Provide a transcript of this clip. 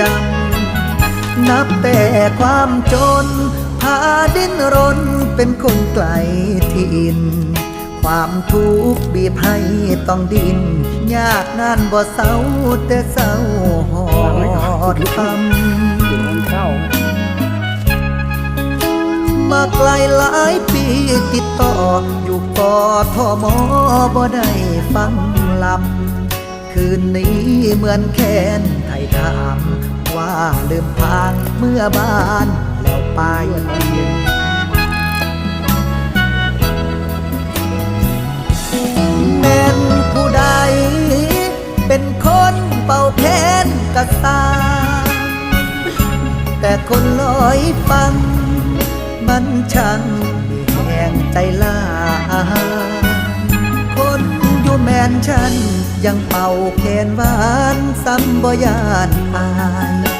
จำนับแต่ความจน พาดิ้นรนเป็นคนไกลถิ่นความทุกข์บีบให้ต้องดิน ยากงานบ่เศร้าแต่เศร้าหอดคำมาไกลหลายปีติดต่อ อยู่กอทอมอบ่ได้ฟังลำคืนนี้เหมือนแค้นไทยถา ว่าลืมพางเมื่อบ้านแล้วไป แม่นผู้ใด เป็นคนเป่าแค้นกระตาแต่คนลอยฟัง มันช่างแห่งใจลาคนอยู่แมนฉันยังเป่าแคนหวานซ้ำบ่ยานอาย